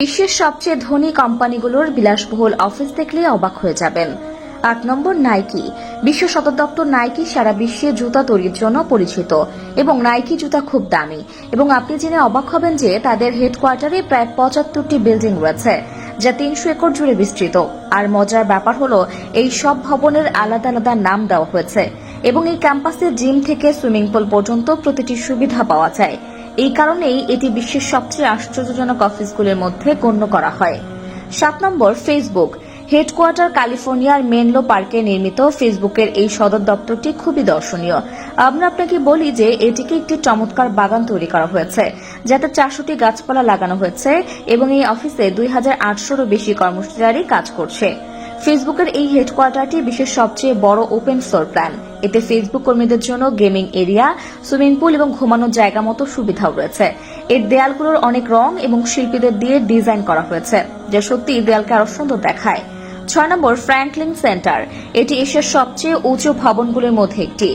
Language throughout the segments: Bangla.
বিশ্বের সবচেয়ে ধনী কোম্পানিগুলোর বিলাসবহুল অফিস দেখলে অবাক হয়ে যাবেন। আট নম্বর, নাইকি। বিশ্ব সদর দপ্তর নাইকি সারা বিশ্বে জুতা তৈরির জন্য পরিচিত এবং নাইকি জুতা খুব দামি। এবং আপনি জেনে অবাক হবেন যে তাদের হেডকোয়ার্টারে প্রায় পঁচাত্তরটি বিল্ডিং রয়েছে, যা তিনশো একর জুড়ে বিস্তৃত। আর মজার ব্যাপার হলো, এই সব ভবনের আলাদা আলাদা নাম দেওয়া হয়েছে এবং এই ক্যাম্পাসে জিম থেকে সুইমিং পুল পর্যন্ত প্রতিটি সুবিধা পাওয়া যায়। এই কারণেই এটি বিশ্বের সবচেয়ে আশ্চর্যজনক অফিসগুলির মধ্যে গণ্য করা হয়। সাত নম্বর, ফেসবুক। হেডকোয়ার্টার ক্যালিফোর্নিয়ার মেনলো পার্কে নির্মিত ফেসবুকের এই সদর দপ্তরটি খুবই দর্শনীয়। আমরা আপনাকে বলি যে এটিকে একটি চমৎকার বাগান তৈরি করা হয়েছে, যাতে চারশোটি গাছপালা লাগানো হয়েছে এবং এই অফিসে দুই হাজার আটশোরও বেশি কর্মচারী কাজ করছে। ফেসবুকের এই হেডকোয়ার্টারটি বিশ্বের সবচেয়ে বড় ওপেন ফ্লোর প্ল্যান। এতে ফেসবুক কর্মীদের জন্য গেমিং এরিয়া, সুইমিং পুল এবং ঘুমানোর জায়গা মতো সুবিধাও রয়েছে। এর দেয়ালগুলোর অনেক রং এবং শিল্পীদের দিয়ে ডিজাইন করা হয়েছে, যা সত্যি দেয়ালকে আরও সুন্দর দেখায়। ছয় নম্বর, ফ্র্যাঙ্কলিন সেন্টার। এটি এশিয়ার সবচেয়ে উঁচু ভবনগুলির মধ্যে একটি।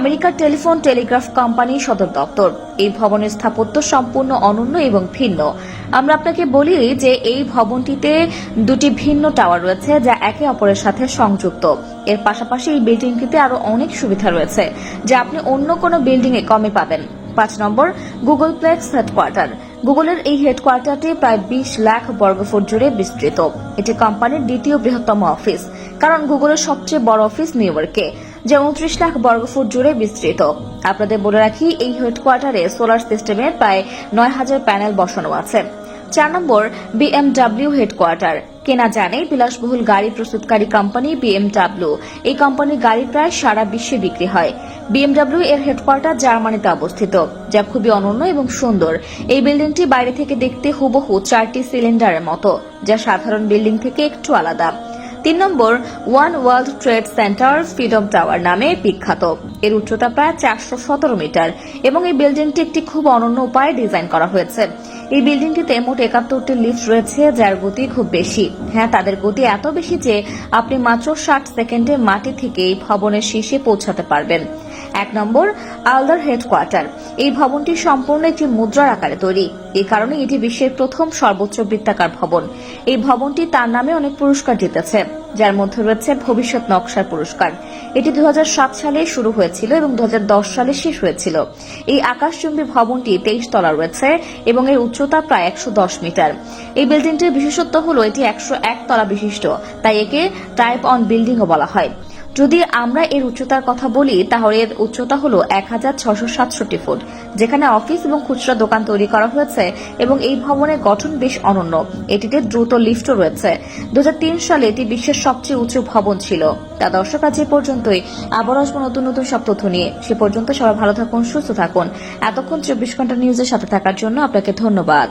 আমেরিকার টেলিফোন টেলিগ্রাফ কোম্পানি সদর দপ্তর। এই ভবনের স্থাপত্য সম্পূর্ণ অনন্য এবং ভিন্ন। আমরা আপনাকে বলি যে এই ভবনটিতে দুটি ভিন্ন টাওয়ার রয়েছে যা একে অপরের সাথে সংযুক্ত। এর পাশাপাশি এই বিল্ডিংটিতে আরও অনেক সুবিধা রয়েছে, যা আপনি অন্য কোনো বিল্ডিং এ কমে পাবেন। পাঁচ নম্বর, গুগল প্লেক্স হেডকোয়ার্টার। গুগলের এই হেডকোয়ার্টারটি প্রায় বিশ লাখ বর্গফুট জুড়ে বিস্তৃত। এটি কোম্পানির দ্বিতীয় বৃহত্তম অফিস, কারণ গুগলের সবচেয়ে বড় অফিস নিউ ইয়র্কে। যা উনত্রিশ লাখ বর্গফুট জুড়ে বিস্তৃত। আপনাদের বলে রাখি, এই হেডকোয়ার্টারে সোলার সিস্টেমের প্রায় নয় হাজার প্যানেল বসানো আছে। চার নম্বর বিএমডাব্লিউ হেডকোয়ার্টার। কেনা জানে বিলাসবহুল গাড়ি প্রস্তুতকারী কোম্পানি বিএমডাব্লিউ এই কোম্পানির গাড়ি প্রায় সারা বিশ্বে বিক্রি হয়। বিএমডাব্লিউ এর হেডকোয়ার্টার জার্মানিতে অবস্থিত, যা খুবই অনন্য এবং সুন্দর। এই বিল্ডিংটি বাইরে থেকে দেখতে হুবহু চারটি সিলিন্ডারের মতো, যা সাধারণ বিল্ডিং থেকে একটু আলাদা। তিন নম্বর One World Trade Center Freedom Tower নামে বিখ্যাত। এর উচ্চতা প্রায় চারশো সতেরো মিটার এবং এই বিল্ডিংটি একটি খুব অনন্য উপায়ে ডিজাইন করা হয়েছে। এই বিল্ডিংটিতে মোট একাত্তরটি লিফট রয়েছে, যার গতি খুব বেশি। হ্যাঁ তাদের গতি এত বেশি যে আপনি মাত্র ষাট সেকেন্ডে মাটি থেকে এই ভবনের শীর্ষে পৌঁছাতে পারবেন। এক নম্বর, আলদার হেডকোয়ার্টার। এই ভবনটি সম্পূর্ণ একটি মুদ্রার আকারে তৈরি। এই কারণে এটি বিশ্বের প্রথম সর্বোচ্চ বৃত্তাকার ভবন। এই ভবনটি তার নামে অনেক পুরস্কার জিতেছে, যার মধ্যে রয়েছে ভবিষ্যৎ নকশার পুরস্কার। এটি দু হাজার সাত সালে শুরু হয়েছিল এবং দু হাজার দশ সালে শেষ হয়েছিল। এই আকাশচুম্বী ভবনটি তেইশ তলা রয়েছে এবং এর উচ্চতা প্রায় একশো দশ মিটার। এই বিল্ডিংটির বিশেষত্ব হল এটি একশো এক তলা বিশিষ্ট, তাই একে টাইপ অন বিল্ডিংও বলা হয়। যদি আমরা এর উচ্চতার কথা বলি, তাহলে এর উচ্চতা হল এক হাজার ছশো সাতষট্টি ফুট, যেখানে অফিস এবং খুচরা দোকান তৈরি করা হয়েছে এবং এই ভবনের গঠন বেশ অনন্য। এটিতে দ্রুত লিফটও রয়েছে। দু হাজার তিন সালে এটি বিশ্বের সবচেয়ে উঁচু ভবন ছিল। তা দর্শক, আজ এ পর্যন্তই। আবার আসব নতুন নতুন সব তথ্য নিয়ে। সে পর্যন্ত সবাই ভালো থাকুন, সুস্থ থাকুন। এতক্ষণ চব্বিশ ঘণ্টা নিউজের সাথে থাকার জন্য আপনাকে ধন্যবাদ।